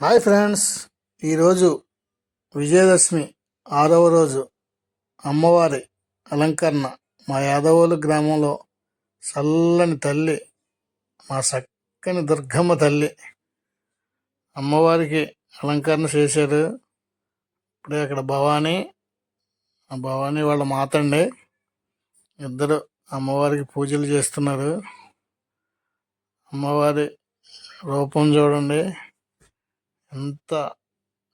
Hi friends. ఈరోజు విజయదశమి ఆరవ రోజు అమ్మవారి అలంకరణ మా యాదవోలు గ్రామంలో చల్లని తల్లి మా చక్కని దుర్గమ్మ తల్లి అమ్మవారికి అలంకరణ చేశారు. ఇప్పుడే అక్కడ భవానీ ఆ భవానీ వాళ్ళ మాతండి ఇద్దరు అమ్మవారికి పూజలు చేస్తున్నారు. అమ్మవారి రూపం చూడండి. ఎంత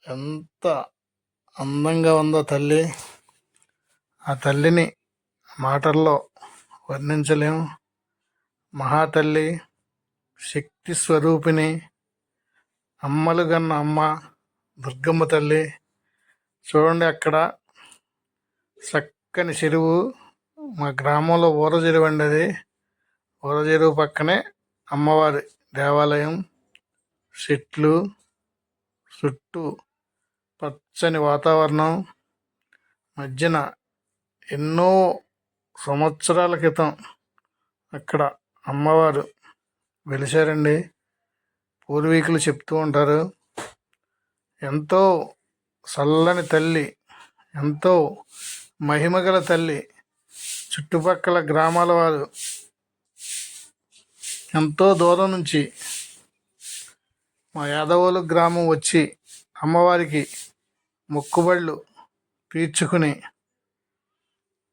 ఎంత అందంగా ఉందో తల్లి. ఆ తల్లిని మాటల్లో వర్ణించలేము. మహాతల్లి శక్తి స్వరూపిణి అమ్మలు గన్న అమ్మ దుర్గమ్మ తల్లి. చూడండి అక్కడ చక్కని చెరువు. మా గ్రామంలో ఊర చెరువు అండి అది. ఊర చెరువు పక్కనే అమ్మవారి దేవాలయం. చెట్లు చుట్టూ పచ్చని వాతావరణం మధ్యన ఎన్నో సంవత్సరాల క్రితం అక్కడ అమ్మవారు వెలిశారండి. పూర్వీకులు చెప్తూ ఉంటారు ఎంతో చల్లని తల్లి ఎంతో మహిమగల తల్లి చుట్టుపక్కల గ్రామాల వారు ఎంతో దూరం నుంచి మా యాదవులు గ్రామం వచ్చి అమ్మవారికి మొక్కుబళ్ళు తీర్చుకుని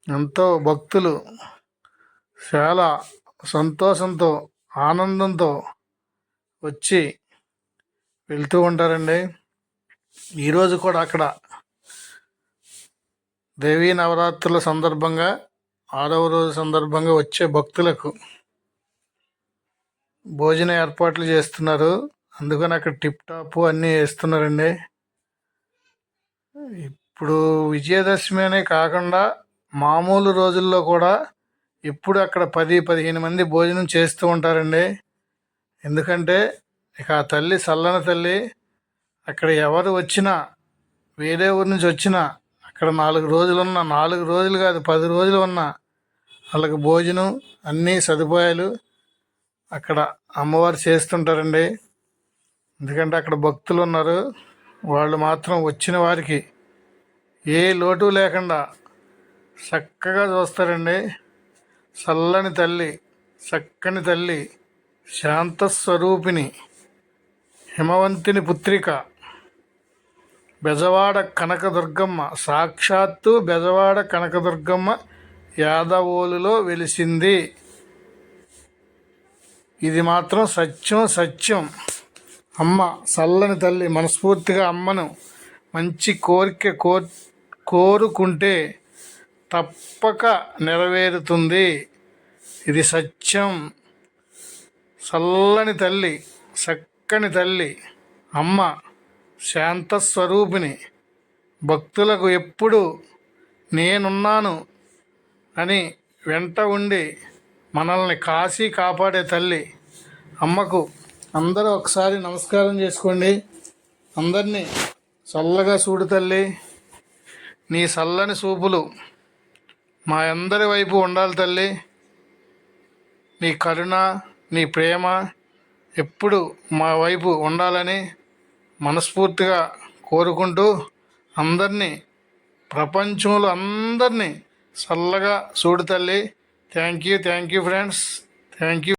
ఎంతో భక్తులు చాలా సంతోషంతో ఆనందంతో వచ్చి వెళ్తూ ఉంటారండి. ఈరోజు కూడా అక్కడ దేవీ నవరాత్రుల సందర్భంగా ఆరవ రోజు సందర్భంగా వచ్చే భక్తులకు భోజన ఏర్పాట్లు చేస్తున్నారు. అందుకని అక్కడ టిప్ టాప్ అన్నీ వేస్తున్నారండి. ఇప్పుడు విజయదశమి అనే కాకుండా మామూలు రోజుల్లో కూడా ఇప్పుడు అక్కడ పది పదిహేను మంది భోజనం చేస్తూ ఉంటారండి. ఎందుకంటే ఇక ఆ తల్లి చల్లని తల్లి అక్కడ ఎవరు వచ్చినా వేరే ఊరి నుంచి వచ్చినా అక్కడ నాలుగు రోజులు ఉన్న నాలుగు రోజులు కాదు పది రోజులు ఉన్న వాళ్ళకి భోజనం అన్నీ సదుపాయాలు అక్కడ అమ్మవారు చేస్తుంటారండి. ఎందుకంటే అక్కడ భక్తులు ఉన్నారు. వాళ్ళు మాత్రం వచ్చిన వారికి ఏ లోటు లేకుండా చక్కగా చూస్తారండి. చల్లని తల్లి చక్కని తల్లి శాంతస్వరూపిణి హిమవంతిని పుత్రిక బెజవాడ కనకదుర్గమ్మ సాక్షాత్తు బెజవాడ కనకదుర్గమ్మ యాదవోలులో వెలిసింది. ఇది మాత్రం సత్యం సత్యం. అమ్మ చల్లని తల్లి మనస్ఫూర్తిగా అమ్మను మంచి కోరిక కోర్ కోరుకుంటే తప్పక నెరవేరుతుంది. ఇది సత్యం. చల్లని తల్లి చక్కని తల్లి అమ్మ శాంతస్వరూపిణి భక్తులకు ఎప్పుడు నేనున్నాను అని వెంట ఉండి మనల్ని కాశీ కాపాడే తల్లి అమ్మకు అందరూ ఒకసారి నమస్కారం చేసుకోండి. అందరినీ చల్లగా చూడు తల్లి. నీ చల్లని చూపులు మా అందరి వైపు ఉండాలి తల్లి. నీ కరుణ నీ ప్రేమ ఎప్పుడు మా వైపు ఉండాలని మనస్ఫూర్తిగా కోరుకుంటూ అందరినీ ప్రపంచంలో అందరినీ చల్లగా చూడు తల్లి. Thank you thank you friends. Thank you.